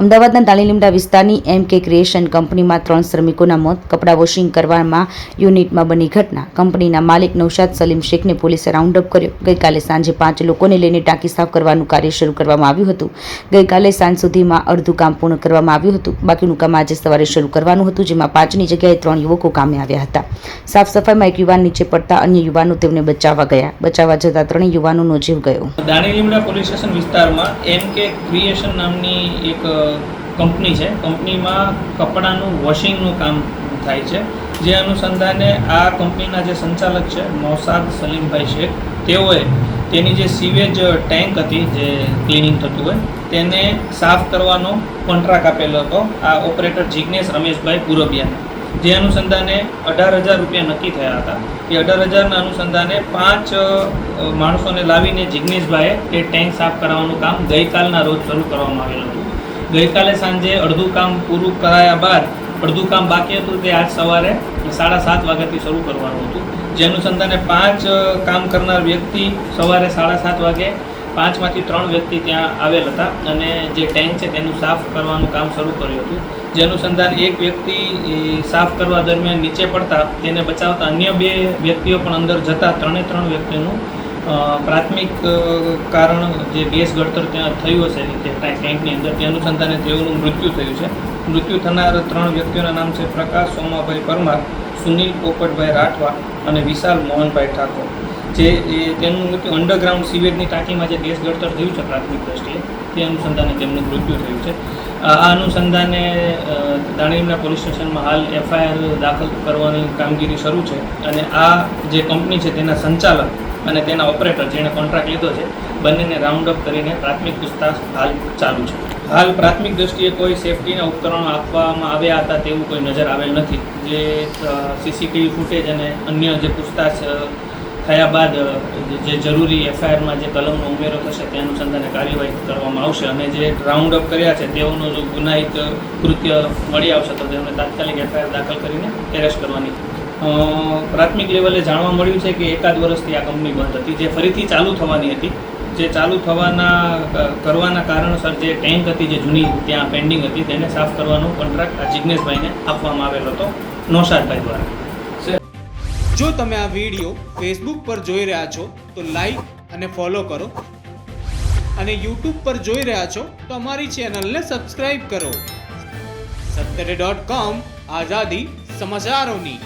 અમદાવાદના દાણીલીમડા વિસ્તારની એમ કે ક્રિએશન કંપનીમાં ત્રણ શ્રમિકોના મોત, કપડાં વોશિંગ કરવામાં યુનિટમાં બની ઘટના. કંપનીના માલિક નૌશાદ સલીમ શેખને પોલીસે રાઉન્ડ અપ કર્યો. ગઈકાલે સાંજે પાંચ લોકોને લઈને ટાંકી સાફ કરવાનું કાર્ય શરૂ કરવામાં આવ્યું હતું. ગઈકાલે સાંજ સુધીમાં અડધું કામ પૂર્ણ કરવામાં આવ્યું હતું. બાકીનું કામ આજે સવારે શરૂ કરવાનું હતું, જેમાં પાંચની જગ્યાએ ત્રણ યુવકો કામે આવ્યા હતા. સાફ સફાઈમાં એક યુવાન નીચે પડતા અન્ય યુવાનો તેમને બચાવવા ગયા. બચાવવા જતા ત્રણેય યુવાનોનો જીવ ગયો. દાણીલીમડા પોલીસ સ્ટેશન વિસ્તારમાં એમ કે ક્રિએશન નામની એક કંપની છે. કંપનીમાં કપડાનું વોશિંગનું કામ થાય છે. જે અનુસંધાને આ કંપનીના જે સંચાલક છે નૌસાદ સલીમભાઈ શેખ, તેઓએ તેની જે સીવેજ ટેન્ક હતી, જે ક્લિનિંગ થતું હોય, તેને સાફ કરવાનો કોન્ટ્રાક્ટ આપેલો હતો. આ ઓપરેટર જિજ્ઞેશ રમેશભાઈ પુરબિયાને. જે અનુસંધાને અઢાર હજાર રૂપિયા નક્કી થયા હતા. એ અઢાર હજારના અનુસંધાને પાંચ માણસોને લાવીને જિજ્ઞેશભાઈએ તે ટેન્ક સાફ કરાવવાનું કામ ગઈકાલના રોજ શરૂ કરવામાં આવેલું હતું. ગઈકાલે સાંજે અડધું કામ પૂરું કરાયા બાદ અડધું કામ બાકી હતું તે આજ સવારે સાડા સાત વાગ્યાથી શરૂ કરવાનું હતું. જે અનુસંધાને પાંચ કામ કરનાર વ્યક્તિ સવારે સાડા સાત વાગે પાંચમાંથી ત્રણ વ્યક્તિ ત્યાં આવેલ હતા અને જે ટેન્ક છે તેનું સાફ કરવાનું કામ શરૂ કર્યું હતું. જે અનુસંધાન એક વ્યક્તિ સાફ કરવા દરમિયાન નીચે પડતા તેને બચાવતા અન્ય બે વ્યક્તિઓ પણ અંદર જતા ત્રણે ત્રણ વ્યક્તિનું પ્રાથમિક કારણ જે ગેસ ગળતર ત્યાં થયું હશે, તે ટેન્કની અંદર, તે અનુસંધાને તેઓનું મૃત્યુ થયું છે. મૃત્યુ થનાર ત્રણ વ્યક્તિઓના નામ છે પ્રકાશ સોમાભાઈ પરમાર, સુનિલ પોપટભાઈ રાઠવા અને વિશાલ મોહનભાઈ ઠાકોર. જે તેનું મૃત્યુ અંડરગ્રાઉન્ડ સિવેજની ટાંકીમાં જે ગેસ ઘડતર થયું છે પ્રાથમિક દ્રષ્ટિએ, તે અનુસંધાને તેમનું મૃત્યુ થયું છે. આ અનુસંધાને દાણીમના પોલીસ સ્ટેશનમાં હાલ એફઆઈઆર દાખલ કરવાની કામગીરી શરૂ છે અને આ જે કંપની છે તેના સંચાલક અને તેના ઓપરેટર જેણે કોન્ટ્રાક્ટ લીધો છે, બંનેને રાઉન્ડ અપ કરીને પ્રાથમિક પૂછતાછ હાલ ચાલુ છે. હાલ પ્રાથમિક દ્રષ્ટિએ કોઈ સેફટીના ઉપકરણો આપવામાં આવ્યા હતા તેવું કોઈ નજર આવેલ નથી. જે સીસીટીવી ફૂટેજ અને અન્ય જે પૂછતાછ થયા બાદ જે- જરૂરી એફઆઈઆરમાં જે કલમનો ઉમેરો થશે તે અનુસંધાને કાર્યવાહી કરવામાં આવશે. અને જે રાઉન્ડ અપ કર્યા છે, તેઓનો જો ગુનાહિત કૃત્ય મળી આવશે, તો તેમને તાત્કાલિક એફઆઈઆર દાખલ કરીને એરેસ્ટ કરવાની પ્રાથમિક લેવલે જાણવા મળ્યું છે કે એકાદ વર્ષથી આ કંપની બંધ હતી, જે ફરીથી ચાલુ થવાની હતી. જે ચાલુ થવાના કરવાના કારણોસર જે ટેન્ક હતી જે જૂની ત્યાં પેન્ડિંગ હતી, તેને સાફ કરવાનો કોન્ટ્રાક્ટ આ જિજ્ઞેશભાઈને આપવામાં આવેલો હતો, નૌશાદભાઈ દ્વારા. જો તમે આ વીડિયો ફેસબુક પર જોઈ રહ્યા છો, તો લાઈક અને ફોલો કરો. અને યુટ્યુબ પર જોઈ રહ્યા છો, તો અમારી ચેનલને સબસ્ક્રાઈબ કરો. સત્તરે ડોટ કોમ આઝાદી સમાચારોની.